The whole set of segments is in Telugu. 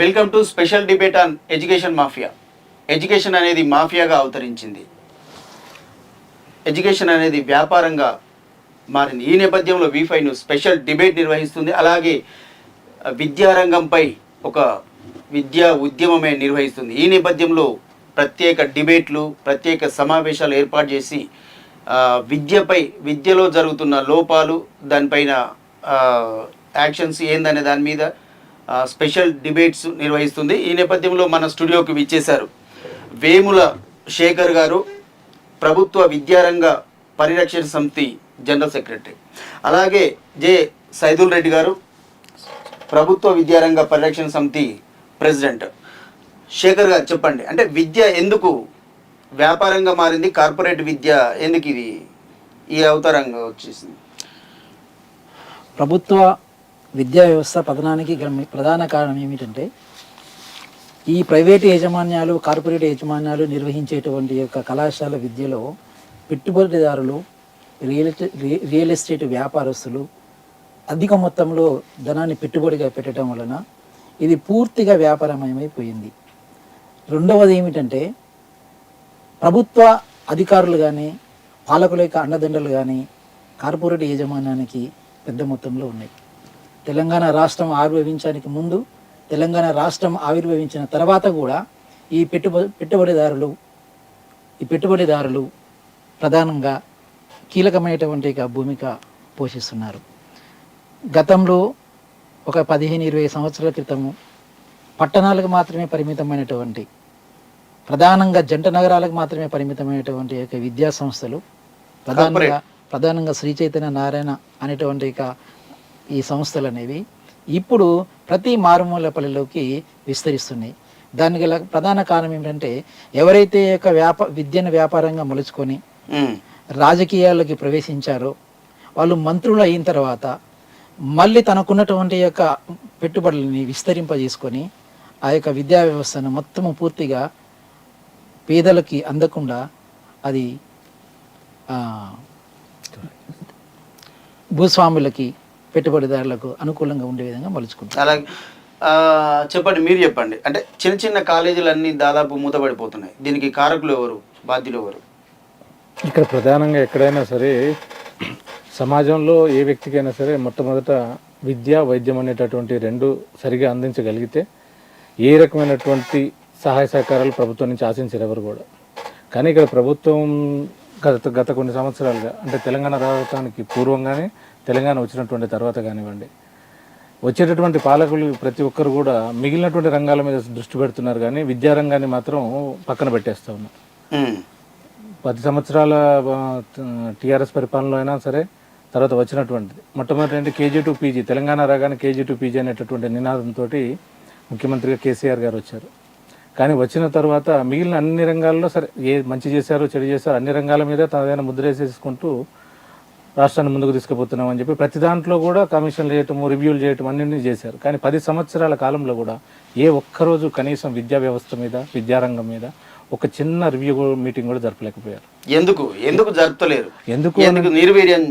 Welcome to special debate on education mafia. Education అనేది మాఫియాగా అవతరించింది. ఎడ్యుకేషన్ అనేది వ్యాపారంగా మారింది. ఈ నేపథ్యంలో వీఫై న్యూస్ స్పెషల్ డిబేట్ నిర్వహిస్తుంది. అలాగే విద్యారంగంపై ఒక విద్యా ఉద్యమమే నిర్వహిస్తుంది. ఈ నేపథ్యంలో ప్రత్యేక డిబేట్లు ప్రత్యేక సమావేశాలు ఏర్పాటు చేసి విద్యపై విద్యలో జరుగుతున్న లోపాలు దానిపైన యాక్షన్స్ ఏందనే దాని మీద స్పెషల్ డిబేట్స్ నిర్వహిస్తుంది. ఈ నేపథ్యంలో మన స్టూడియోకి విచ్చేశారు వేముల శేఖర్ గారు ప్రభుత్వ విద్యారంగ పరిరక్షణ సమితి జనరల్ సెక్రటరీ. అలాగే జె సైదుల్ రెడ్డి గారు ప్రభుత్వ విద్యారంగ పరిరక్షణ సమితి ప్రెసిడెంట్. శేఖర్ గారు చెప్పండి అంటే విద్య ఎందుకు వ్యాపారంగా మారింది? కార్పొరేట్ విద్య ఎందుకు ఇది ఈ అవతారంగా వచ్చేసింది? ప్రభుత్వ విద్యా వ్యవస్థ పతనానికి ప్రధాన కారణం ఏమిటంటే ఈ ప్రైవేటు యాజమాన్యాలు కార్పొరేట్ యాజమాన్యాలు నిర్వహించేటువంటి యొక్క కళాశాల విద్యలో పెట్టుబడిదారులు రియల్ రియల్ ఎస్టేట్ వ్యాపారస్తులు అధిక మొత్తంలో ధనాన్ని పెట్టుబడిగా పెట్టడం వలన ఇది పూర్తిగా వ్యాపారమయమైపోయింది. రెండవది ఏమిటంటే ప్రభుత్వ అధికారులు కానీ పాలకుల యొక్క అండదండలు కానీ కార్పొరేట్ యాజమాన్యానికి పెద్ద మొత్తంలో ఉన్నాయి. తెలంగాణ రాష్ట్రం ఆవిర్భవించడానికి ముందు తెలంగాణ రాష్ట్రం ఆవిర్భవించిన తర్వాత కూడా ఈ పెట్టుబడి పెట్టుబడిదారులు ఈ పెట్టుబడిదారులు ప్రధానంగా కీలకమైనటువంటి ఒక భూమిక పోషిస్తున్నారు. గతంలో ఒక పదిహేను ఇరవై సంవత్సరాల క్రితము పట్టణాలకు మాత్రమే పరిమితమైనటువంటి ప్రధానంగా జంట నగరాలకు మాత్రమే పరిమితమైనటువంటి యొక్క విద్యా సంస్థలు ప్రధానంగా ప్రధానంగా శ్రీ చైతన్య నారాయణ అనేటువంటి ఇక ఈ సంస్థలు అనేవి ఇప్పుడు ప్రతి మారుమూల పల్లెలోకి విస్తరిస్తున్నాయి. దానికి గల ప్రధాన కారణం ఏమిటంటే ఎవరైతే యొక్క వ్యాప విద్యను వ్యాపారంగా మలుచుకొని రాజకీయాల్లోకి ప్రవేశించారో వాళ్ళు మంత్రులు అయిన తర్వాత మళ్ళీ తనకున్నటువంటి యొక్క పెట్టుబడులని విస్తరింపజేసుకొని ఆ యొక్క విద్యా వ్యవస్థను మొత్తము పూర్తిగా పేదలకి అందకుండా అది భూస్వాములకి పెట్టుబడిదారులకు అనుకూలంగా ఉండే విధంగా మలుచుకుంటారు. అలాగే చెప్పండి మీరు చెప్పండి. అంటే చిన్న చిన్న కాలేజీలు అన్నీ దాదాపు మూతపడిపోతున్నాయి. దీనికి కారకులు ఎవరు? బాధ్యులు ఎవరు? ఇక్కడ ప్రధానంగా ఎక్కడైనా సరే సమాజంలో ఏ వ్యక్తికైనా సరే మొట్టమొదట విద్య వైద్యం అనేటటువంటి రెండు సరిగా అందించగలిగితే ఏ రకమైనటువంటి సహాయ సహకారాలు ప్రభుత్వం నుంచి ఆశించారు ఎవరు కూడా. కానీ ఇక్కడ ప్రభుత్వం గత గత కొన్ని సంవత్సరాలుగా అంటే తెలంగాణ రావడానికి పూర్వంగానే తెలంగాణ వచ్చినటువంటి తర్వాత కానివ్వండి. వచ్చేటటువంటి పాలకులు ప్రతి ఒక్కరు కూడా మిగిలినటువంటి రంగాల మీద దృష్టి పెడుతున్నారు కానీ విద్యారంగాన్ని మాత్రం పక్కన పెట్టేస్తా ఉన్నారు పది సంవత్సరాల టీఆర్ఎస్ పరిపాలనలో అయినా సరే తర్వాత వచ్చినటువంటిది. మొట్టమొదటి అంటే కేజీ టు పీజీ తెలంగాణ రాగానే కేజీ టు పీజీ అనేటటువంటి నినాదంతో ముఖ్యమంత్రిగా కేసీఆర్ గారు వచ్చారు. కానీ వచ్చిన తర్వాత మిగిలిన అన్ని రంగాల్లో సరే ఏ మంచి చేశారో చెడు చేశారో అన్ని రంగాల మీద తనదైన ముద్ర వేసేసుకుంటూ రాష్ట్రాన్ని ముందుకు తీసుకుపోతున్నాం అని చెప్పి ప్రతి దాంట్లో కూడా కమిషన్లు చేయటము రివ్యూలు చేయటం అన్నింటినీ చేశారు. కానీ పది సంవత్సరాల కాలంలో కూడా ఏ ఒక్కరోజు కనీసం విద్యా వ్యవస్థ మీద విద్యారంగం మీద ఒక చిన్న రివ్యూ మీటింగ్ కూడా జరపలేకపోయారు. ఎందుకు? ఎందుకు జరుపుతలేరు? ఎందుకు ఎందుకు నిర్వీర్యం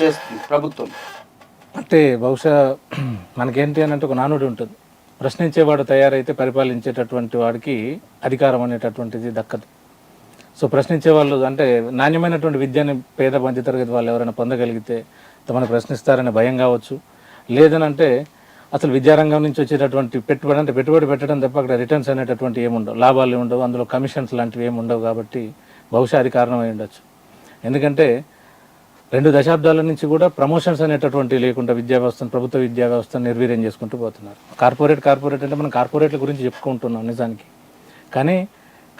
చేస్తుంది ప్రభుత్వం? అంటే బహుశా మనకేంటి అని అంటే ఒక నానుడి ఉంటుంది. ప్రశ్నించేవాడు తయారైతే పరిపాలించేటటువంటి వాడికి అధికారం అనేటటువంటిది దక్కదు. సో ప్రశ్నించే వాళ్ళు అంటే నాణ్యమైనటువంటి విద్యని పేద మధ్యతరగతి వాళ్ళు ఎవరైనా పొందగలిగితే తమను ప్రశ్నిస్తారనే భయం కావచ్చు. లేదనంటే అసలు విద్యారంగం నుంచి వచ్చేటటువంటి పెట్టుబడి అంటే పెట్టుబడి పెట్టడం తప్ప అక్కడ రిటర్న్స్ అనేటటువంటి ఏముండవు. లాభాలు ఉండవు. అందులో కమిషన్స్ లాంటివి ఏమి ఉండవు కాబట్టి బహుశా అది కారణమై ఉండొచ్చు. ఎందుకంటే రెండు దశాబ్దాల నుంచి కూడా ప్రమోషన్స్ అనేటటువంటి లేకుండా విద్యా వ్యవస్థను ప్రభుత్వ విద్యా వ్యవస్థను నిర్వీర్యం చేసుకుంటూ పోతున్నారు. కార్పొరేట్ కార్పొరేట్ అంటే మనం కార్పొరేట్ల గురించి చెప్పుకుంటున్నాం నిజానికి. కానీ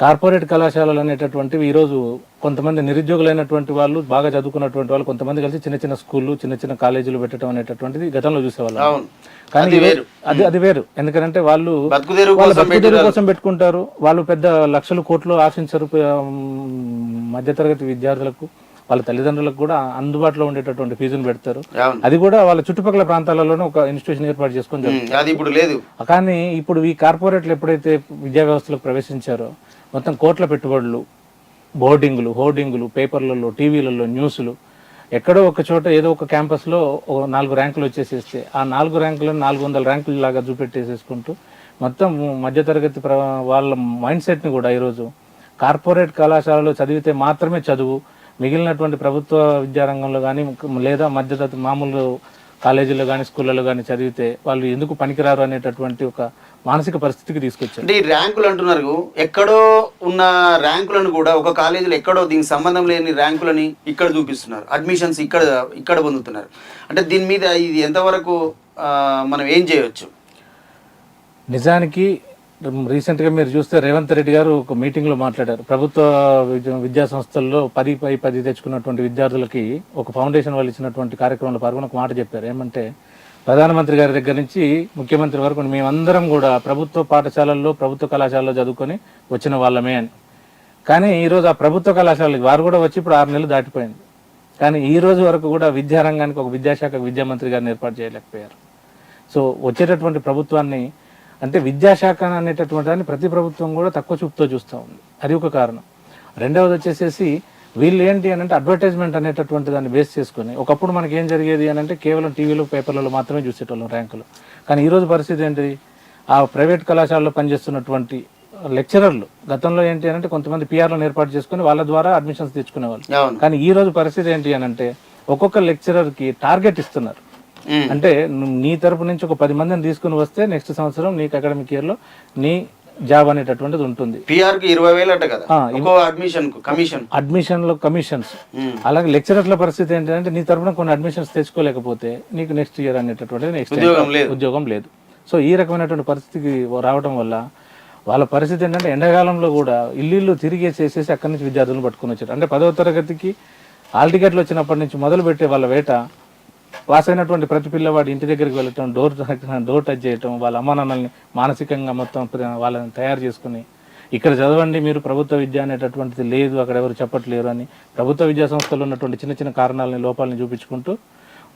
కార్పొరేట్ కళాశాలలు అనేటటువంటివి ఈరోజు కొంతమంది నిరుద్యోగులైనటువంటి వాళ్ళు బాగా చదువుకున్నటువంటి వాళ్ళు కొంతమంది కలిసి చిన్న చిన్న స్కూళ్ళు చిన్న చిన్న కాలేజీలు పెట్టడం అనేటటువంటిది గతంలో చూసేవాళ్ళం. కానీ అది అది వేరు. ఎందుకంటే వాళ్ళు బతుకుదేరు వాళ్ళ కోసం పెట్టుకుంటారు. వాళ్ళు పెద్ద లక్షలు కోట్లు ఆశించరు మధ్యతరగతి విద్యార్థులకు వాళ్ళ తల్లిదండ్రులకు కూడా అందుబాటులో ఉండేటటువంటి ఫీజును పెడతారు. అది కూడా వాళ్ళ చుట్టుపక్కల ప్రాంతాలలోనే ఒక ఇన్స్టిట్యూషన్ ఏర్పాటు చేసుకొని అది ఇప్పుడు లేదు. కానీ ఇప్పుడు ఈ కార్పొరేట్లు ఎప్పుడైతే విద్యా వ్యవస్థలకు ప్రవేశించారో మొత్తం కోట్ల పెట్టుబడులు బోర్డింగులు హోర్డింగులు పేపర్లలో టీవీలలో న్యూస్లు. ఎక్కడో ఒక చోట ఏదో ఒక క్యాంపస్లో ఒక నాలుగు ర్యాంకులు వచ్చేసేస్తే ఆ నాలుగు ర్యాంకులను నాలుగు వందల ర్యాంకులు లాగా చూపెట్టేసేసుకుంటూ మొత్తం మధ్యతరగతి ప్ర వాళ్ళ మైండ్ సెట్ని కూడా ఈరోజు కార్పొరేట్ కళాశాలలో చదివితే మాత్రమే చదువు మిగిలినటువంటి ప్రభుత్వ విద్యారంగంలో కానీ లేదా మధ్యతరగతి మామూలు కాలేజీలో కానీ స్కూళ్ళలో కానీ చదివితే వాళ్ళు ఎందుకు పనికిరారు అనేటటువంటి ఒక మానసిక పరిస్థితికి తీసుకొచ్చారు. అంటే ఈ ర్యాంకులు అంటున్నారు. ఎక్కడో ఉన్న ర్యాంకులను కూడా ఒక కాలేజీలో ఎక్కడో దీనికి సంబంధం లేని ర్యాంకులని ఇక్కడ చూపిస్తున్నారు. అడ్మిషన్స్ ఇక్కడ ఇక్కడ పొందుతున్నారు. అంటే దీని మీద ఇది ఎంతవరకు మనం ఏం చేయొచ్చు? నిజానికి రీసెంట్గా మీరు చూస్తే రేవంత్ రెడ్డి గారు ఒక మీటింగ్లో మాట్లాడారు. ప్రభుత్వ విద్య- విద్యా సంస్థల్లో పది పై పది తెచ్చుకున్నటువంటి విద్యార్థులకి ఒక ఫౌండేషన్ వాళ్ళు ఇచ్చినటువంటి కార్యక్రమంలో పాల్గొని ఒక మాట చెప్పారు. ఏమంటే ప్రధానమంత్రి గారి దగ్గర నుంచి ముఖ్యమంత్రి వరకు మేమందరం కూడా ప్రభుత్వ పాఠశాలల్లో ప్రభుత్వ కళాశాలలో చదువుకొని వచ్చిన వాళ్ళమే అని. కానీ ఈరోజు ఆ ప్రభుత్వ కళాశాలకి వారు కూడా వచ్చి ఇప్పుడు ఆరు నెలలు దాటిపోయింది. కానీ ఈ రోజు వరకు కూడా విద్యారంగానికి ఒక విద్యాశాఖ విద్యామంత్రి గారిని ఏర్పాటు చేయలేకపోయారు. సో వచ్చేటటువంటి ప్రభుత్వాన్ని అంటే విద్యాశాఖ అనేటటువంటి దాన్ని ప్రతి ప్రభుత్వం కూడా తక్కువ చూపుతో చూస్తూ ఉంది. అది ఒక కారణం. రెండవది వచ్చేసేసి వీళ్ళు ఏంటి అని అంటే అడ్వర్టైజ్మెంట్ అనేటటువంటి దాన్ని బేస్ చేసుకొని ఒకప్పుడు మనకి ఏం జరిగేది అని అంటే కేవలం టీవీలో పేపర్లలో మాత్రమే చూసేటోళ్ళం ర్యాంకులు. కానీ ఈ రోజు పరిస్థితి ఏంటి ఆ ప్రైవేట్ కళాశాలలో పనిచేస్తున్నటువంటి లెక్చరర్లు గతంలో ఏంటి అని అంటే కొంతమంది పిఆర్లను ఏర్పాటు చేసుకొని వాళ్ళ ద్వారా అడ్మిషన్స్ తెచ్చుకునేవాళ్ళు. కానీ ఈ రోజు పరిస్థితి ఏంటి అని అంటే ఒక్కొక్క లెక్చరర్కి టార్గెట్ ఇస్తున్నారు. అంటే నీ తరపు నుంచి ఒక పది మందిని తీసుకుని వస్తే నెక్స్ట్ సంవత్సరం నీకు అకాడమిక్ ఇయర్లో నీ జాబ్ అనేటటువంటిది ఉంటుంది. పిఆర్కి ఇరవై వేలు అట కదా. ఆ, ఒక్కో అడ్మిషన్ కమిషన్ అడ్మిషన్లో కమిషన్స్. అలాగే లెక్చరర్ల పరిస్థితి ఏంటంటే నీ తరపున కొన్ని అడ్మిషన్స్ తెచ్చుకోలేకపోతే నీకు నెక్స్ట్ ఇయర్ అనేటటువంటిది నెక్స్ట్ ఉద్యోగం లేదు. ఉద్యోగం లేదు. సో ఈ రకమైనటువంటి పరిస్థితికి రావడం వల్ల వాళ్ళ పరిస్థితి ఏంటంటే ఎండాకాలంలో కూడా ఇల్లు తిరిగి చేసేసి అక్కడి నుంచి విద్యార్థులను పట్టుకొని వచ్చారు. అంటే పదవ తరగతికి ఆల్ టికెట్లు వచ్చినప్పటి నుంచి మొదలు పెట్టే వాళ్ళ వేట పాస్ అయినటువంటి ప్రతి పిల్లవాడు ఇంటి దగ్గరికి వెళ్ళటం డోర్ డోర్ టచ్ చేయటం వాళ్ళ అమ్మా నాన్నల్ని మానసికంగా మొత్తం వాళ్ళని తయారు చేసుకుని ఇక్కడ చదవండి మీరు ప్రభుత్వ విద్య అనేటటువంటిది లేదు అక్కడ ఎవరు చెప్పట్లేరు అని ప్రభుత్వ విద్యా సంస్థలు ఉన్నటువంటి చిన్న చిన్న కారణాలని లోపాలని చూపించుకుంటూ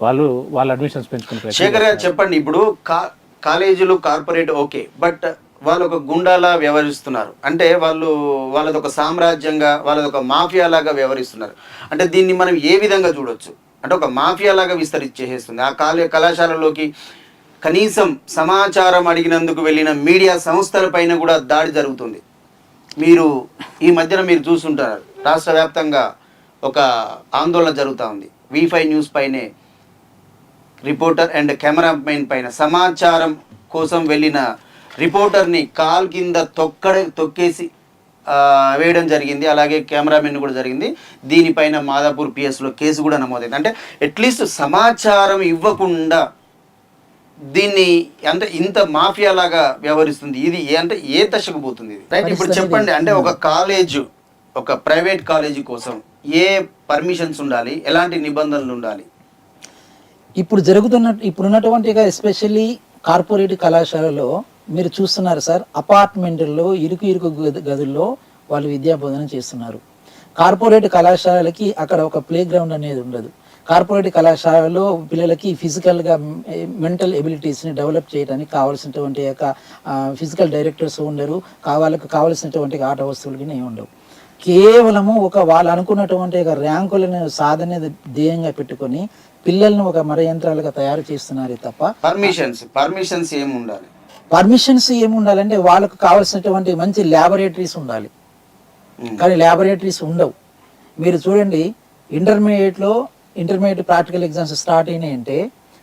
వాళ్ళు వాళ్ళ అడ్మిషన్స్ పెంచుకునే ప్రయత్నం శేఖర్ గారు చెప్పండి ఇప్పుడు కాలేజీలు కార్పొరేట్ ఓకే బట్ వాళ్ళు ఒక గుండాలా వ్యవహరిస్తున్నారు. అంటే వాళ్ళు వాళ్ళది ఒక సామ్రాజ్యంగా వాళ్ళది ఒక మాఫియా లాగా వ్యవహరిస్తున్నారు. అంటే దీన్ని మనం ఏ విధంగా చూడొచ్చు? అంటే ఒక మాఫియా లాగా విస్తరించేసేస్తుంది ఆ కాలే కళాశాలలోకి కనీసం సమాచారం అడిగినందుకు వెళ్ళిన మీడియా సంస్థల పైన కూడా దాడి జరుగుతుంది. మీరు ఈ మధ్యన మీరు చూస్తుంటారు. రాష్ట్ర వ్యాప్తంగా ఒక ఆందోళన జరుగుతూ ఉంది. వీఫై న్యూస్ పైనే రిపోర్టర్ అండ్ కెమెరామెన్ పైన సమాచారం కోసం వెళ్ళిన రిపోర్టర్ని కాల్ కింద తొక్కడ తొక్కేసి వేయడం జరిగింది. అలాగే కెమెరామెన్ కూడా జరిగింది. దీనిపైన మాదాపూర్ పిఎస్లో కేసు కూడా నమోదైంది. అంటే అట్లీస్ట్ సమాచారం ఇవ్వకుండా దీన్ని అంటే ఇంత మాఫియా లాగా వ్యవహరిస్తుంది. ఇది ఏ- అంటే ఏ దశకు పోతుంది ఇది? రైట్ ఇప్పుడు చెప్పండి అంటే ఒక కాలేజ్ ఒక ప్రైవేట్ కాలేజీ కోసం ఏ పర్మిషన్స్ ఉండాలి? ఎలాంటి నిబంధనలు ఉండాలి? ఇప్పుడు జరుగుతున్న ఇప్పుడు ఉన్నటువంటి ఎస్పెషల్లీ కార్పొరేట్ కళాశాలలో మీరు చూస్తున్నారు సార్ అపార్ట్మెంట్లో ఇరుకు ఇరుకు గది- గదుల్లో వాళ్ళు విద్యా బోధన చేస్తున్నారు. కార్పొరేట్ కళాశాలలకి అక్కడ ఒక ప్లే గ్రౌండ్ అనేది ఉండదు. కార్పొరేట్ కళాశాలలో పిల్లలకి ఫిజికల్గా మెంటల్ ఎబిలిటీస్ని డెవలప్ చేయడానికి కావాల్సినటువంటి యొక్క ఫిజికల్ డైరెక్టర్స్ ఉండరు. కావాలకు కావాల్సినటువంటి ఆట వస్తువులు కానీ ఉండవు. కేవలము ఒక వాళ్ళు అనుకున్నటువంటి ఒక ర్యాంకులను సాధన ధ్యేయంగా పెట్టుకొని పిల్లలను ఒక మర యంత్రాలుగా తయారు చేస్తున్నారే తప్ప పర్మిషన్స్ పర్మిషన్స్ ఏమి ఉండాలి? పర్మిషన్స్ ఏమి ఉండాలంటే వాళ్ళకు కావాల్సినటువంటి మంచి ల్యాబొరేటరీస్ ఉండాలి. కానీ ల్యాబొరేటరీస్ ఉండవు మీరు చూడండి ఇంటర్మీడియట్లో ఇంటర్మీడియట్ ప్రాక్టికల్ ఎగ్జామ్స్ స్టార్ట్ అయినాయి అంటే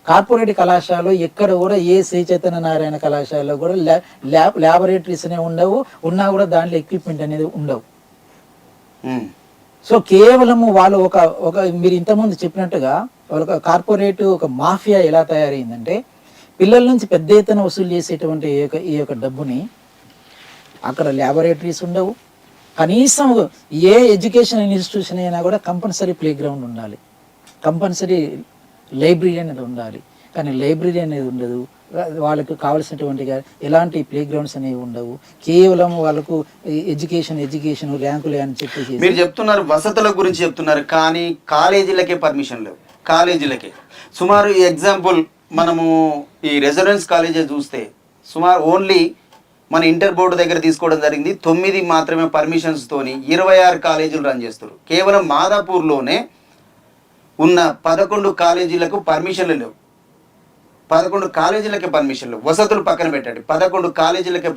కార్పొరేట్ కళాశాలలో ఎక్కడ కూడా ఏ శ్రీ చైతన్య నారాయణ కళాశాలలో కూడా ల్యాబ్ ల్యాబొరేటరీస్ అనేవి ఉండవు ఉన్నా కూడా దాంట్లో ఎక్విప్మెంట్ అనేది ఉండవు. సో కేవలము వాళ్ళు ఒక ఒక మీరు ఇంతకుముందు చెప్పినట్టుగా వాళ్ళ ఒక కార్పొరేట్ ఒక మాఫియా ఎలా తయారైందంటే పిల్లల నుంచి పెద్ద ఎత్తున వసూలు చేసేటువంటి ఈ యొక్క ఈ యొక్క డబ్బుని అక్కడ ల్యాబొరేటరీస్ ఉండవు. కనీసం ఏ ఎడ్యుకేషన్ ఇన్స్టిట్యూషన్ అయినా కూడా కంపల్సరీ ప్లే గ్రౌండ్ ఉండాలి. కంపల్సరీ లైబ్రరీ అనేది ఉండాలి. కానీ లైబ్రరీ అనేది ఉండదు. వాళ్ళకు కావలసినటువంటి ఎలాంటి ప్లే గ్రౌండ్స్ అనేవి ఉండవు. కేవలం వాళ్ళకు ఎడ్యుకేషన్ ఎడ్యుకేషన్ ర్యాంకులే అని చెప్పేసి మీరు చెప్తున్నారు వసతుల గురించి చెప్తున్నారు కానీ కాలేజీలకే పర్మిషన్ లేవు. కాలేజీలకే. సుమారు ఎగ్జాంపుల్ మనము ఈ రెసిడెన్స్ కాలేజీ చూస్తే సుమారు ఓన్లీ మన ఇంటర్ బోర్డు దగ్గర తీసుకోవడం జరిగింది. తొమ్మిది మాత్రమే పర్మిషన్స్ తోని ఇరవై ఆరు కాలేజీలు రన్ చేస్తారు కేవలం మాదాపూర్లోనే ఉన్న పదకొండు కాలేజీలకు పర్మిషన్లు లేవు. పదకొండు కాలేజీలకే పర్మిషన్లు వసతులు పక్కన పెట్టండి. పదకొండు కాలేజీలకే